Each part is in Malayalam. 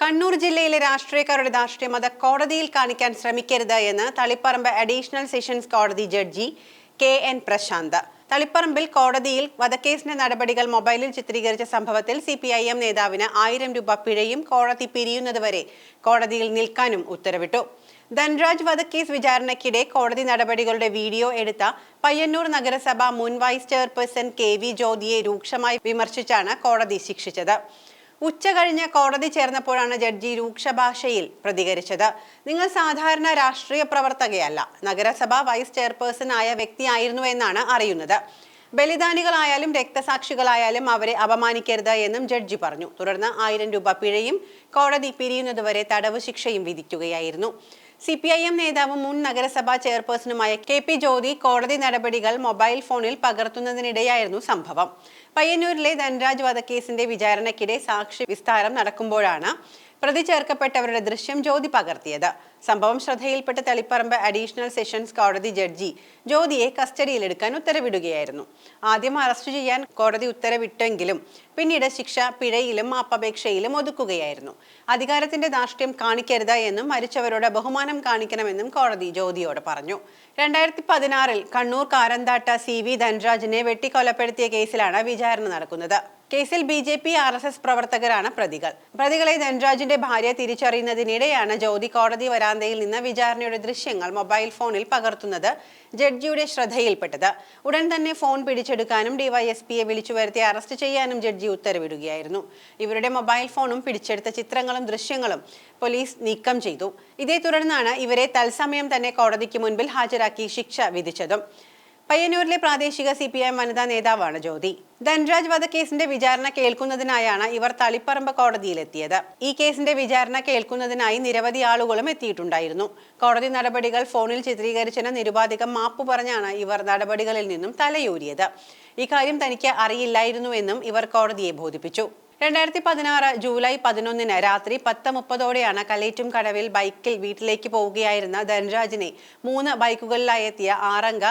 കണ്ണൂർ ജില്ലയിലെ രാഷ്ട്രീയക്കാരുടെ മത കോടതിയിൽ കാണിക്കാൻ ശ്രമിക്കരുത് എന്ന് തളിപ്പറമ്പ് അഡീഷണൽ സെഷൻസ് കോടതി ജഡ്ജി കെ എൻ പ്രശാന്ത്. തളിപ്പറമ്പിൽ കോടതിയിൽ വധക്കേസിന്റെ നടപടികൾ മൊബൈലിൽ ചിത്രീകരിച്ച സംഭവത്തിൽ സി പി ഐ എം നേതാവിന് ആയിരം രൂപ പിഴയും കോടതി പിരിയുന്നതുവരെ കോടതിയിൽ നിൽക്കാനും ഉത്തരവിട്ടു. ധൻരാജ് വധക്കേസ് വിചാരണയ്ക്കിടെ കോടതി നടപടികളുടെ വീഡിയോ എടുത്ത പയ്യന്നൂർ നഗരസഭ മുൻ വൈസ് ചെയർപേഴ്സൺ കെ വി ജ്യോതിയെ രൂക്ഷമായി വിമർശിച്ചാണ് കോടതി ശിക്ഷിച്ചത്. ഉച്ച കഴിഞ്ഞ് കോടതി ചേർന്നപ്പോഴാണ് ജഡ്ജി രൂക്ഷ ഭാഷയിൽ പ്രതികരിച്ചത്. നിങ്ങൾ സാധാരണ രാഷ്ട്രീയ പ്രവർത്തകയല്ല. നഗരസഭ വൈസ് ചെയർപേഴ്സൺ ആയ വ്യക്തിയായിരുന്നു എന്നാണ് അറിയുന്നത്. ബലിദാനികളായാലും രക്തസാക്ഷികളായാലും അവരെ അപമാനിക്കരുത് എന്നും ജഡ്ജി പറഞ്ഞു. തുടർന്ന് ആയിരം രൂപ പിഴയും കോടതി പിരിയുന്നതുവരെ തടവ് ശിക്ഷയും വിധിക്കുകയായിരുന്നു. സി പി ഐ എം നേതാവും മുൻ നഗരസഭാ ചെയർപേഴ്സണുമായ കെ പി ജ്യോതി കോടതി നടപടികൾ മൊബൈൽ ഫോണിൽ പകർത്തുന്നതിനിടെയായിരുന്നു സംഭവം. പയ്യന്നൂരിലെ ധനരാജ് വധക്കേസിന്റെ വിചാരണയ്ക്കിടെ സാക്ഷി വിസ്താരം നടക്കുമ്പോഴാണ് പ്രതി ചേർക്കപ്പെട്ടവരുടെ ദൃശ്യം ജ്യോതി പകർത്തിയത്. സംഭവം ശ്രദ്ധയിൽപ്പെട്ട തളിപ്പറമ്പ് അഡീഷണൽ സെഷൻസ് കോടതി ജഡ്ജി ജ്യോതിയെ കസ്റ്റഡിയിലെടുക്കാൻ ഉത്തരവിടുകയായിരുന്നു. ആദ്യം അറസ്റ്റ് ചെയ്യാൻ കോടതി ഉത്തരവിട്ടെങ്കിലും പിന്നീട് ശിക്ഷ പിഴയിലും മാപ്പപേക്ഷയിലും ഒതുക്കുകയായിരുന്നു. അധികാരത്തിന്റെ ധാർഷ്ട്യം കാണിക്കരുത് എന്നും മരിച്ചവരോട് ബഹുമാനം കാണിക്കണമെന്നും കോടതി ജ്യോതിയോട് പറഞ്ഞു. രണ്ടായിരത്തി പതിനാറിൽ കണ്ണൂർ കാരന്താട്ട സി വി ധൻരാജിനെ വെട്ടിക്കൊലപ്പെടുത്തിയ കേസിലാണ് വിചാരണ നടക്കുന്നത്. കേസിൽ B J P R S S പ്രവർത്തകരാണ് പ്രതികൾ. പ്രതികളെ ധനരാജിന്റെ ഭാര്യ തിരിച്ചറിയുന്നതിനിടെയാണ് ജ്യോതി കോടതി വരാന്തയിൽ നിന്ന് വിചാരണയുടെ ദൃശ്യങ്ങൾ മൊബൈൽ ഫോണിൽ പകർത്തുന്നത് ജഡ്ജിയുടെ ശ്രദ്ധയിൽപ്പെട്ടത്. ഉടൻ തന്നെ ഫോൺ പിടിച്ചെടുക്കാനും ഡിവൈഎസ്പിയെ വിളിച്ചു വരുത്തി അറസ്റ്റ് ചെയ്യാനും ജഡ്ജി ഉത്തരവിടുകയായിരുന്നു. ഇവരുടെ മൊബൈൽ ഫോണും പിടിച്ചെടുത്ത ചിത്രങ്ങളും ദൃശ്യങ്ങളും പോലീസ് നീക്കം ചെയ്തു. ഇതേ തുടർന്നാണ് ഇവരെ തത്സമയം തന്നെ കോടതിക്ക് മുൻപിൽ ഹാജരാക്കി ശിക്ഷ വിധിച്ചതും. പയ്യന്നൂരിലെ പ്രാദേശിക സി പി ഐ വനിതാ നേതാവാണ് ജ്യോതി. ധൻരാജ് വധക്കേസിന്റെ വിചാരണ കേൾക്കുന്നതിനായാണ് ഇവർ തളിപ്പറമ്പ് കോടതിയിലെത്തിയത്. ഈ കേസിന്റെ വിചാരണ കേൾക്കുന്നതിനായി നിരവധി ആളുകളും എത്തിയിട്ടുണ്ടായിരുന്നു. കോടതി നടപടികൾ ഫോണിൽ ചിത്രീകരിച്ചതിന് നിരുപാധികം മാപ്പ് പറഞ്ഞാണ് ഇവർ നടപടികളിൽ നിന്നും തലയൂരിയത്. ഇക്കാര്യം തനിക്ക് അറിയില്ലായിരുന്നുവെന്നും ഇവർ കോടതിയെ ബോധിപ്പിച്ചു. രണ്ടായിരത്തി പതിനാറ് ജൂലൈ പതിനൊന്നിന് രാത്രി പത്ത് മുപ്പതോടെയാണ് കലേറ്റും കടവിൽ ബൈക്കിൽ വീട്ടിലേക്ക് പോവുകയായിരുന്ന ധൻരാജിനെ മൂന്ന് ബൈക്കുകളിലായെത്തിയ ആറംഗ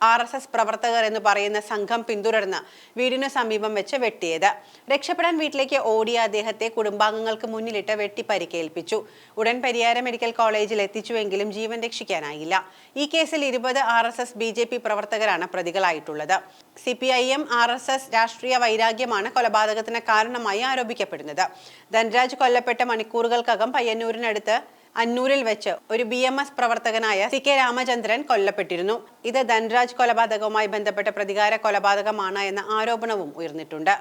ആർ എസ് എസ് പ്രവർത്തകർ എന്ന് പറയുന്ന സംഘം പിന്തുടർന്ന് വീടിനു സമീപം വെച്ച് വെട്ടിയത്. രക്ഷപ്പെടാൻ വീട്ടിലേക്ക് ഓടിയ അദ്ദേഹത്തെ കുടുംബാംഗങ്ങൾക്ക് മുന്നിലിട്ട് വെട്ടി പരിക്കേൽപ്പിച്ചു. ഉടൻ പരിയാര മെഡിക്കൽ കോളേജിൽ എത്തിച്ചുവെങ്കിലും ജീവൻ രക്ഷിക്കാനായില്ല. ഈ കേസിൽ ഇരുപത് R S S B J P പ്രവർത്തകരാണ് പ്രതികളായിട്ടുള്ളത്. C P I M R S S രാഷ്ട്രീയ വൈരാഗ്യമാണ് കൊലപാതകത്തിന് കാരണമായി ആരോപിക്കപ്പെടുന്നത്. ധനരാജ് കൊല്ലപ്പെട്ട മണിക്കൂറുകൾക്കകം പയ്യന്നൂരിനടുത്ത് അന്നൂരിൽ വെച്ച് ഒരു ബി എം എസ് പ്രവർത്തകനായ സി കെ രാമചന്ദ്രൻ കൊല്ലപ്പെട്ടിരുന്നു. ഇത് ധൻരാജ് കൊലപാതകവുമായി ബന്ധപ്പെട്ട പ്രതികാര കൊലപാതകമാണ് എന്ന ആരോപണവും ഉയർന്നിട്ടുണ്ട്.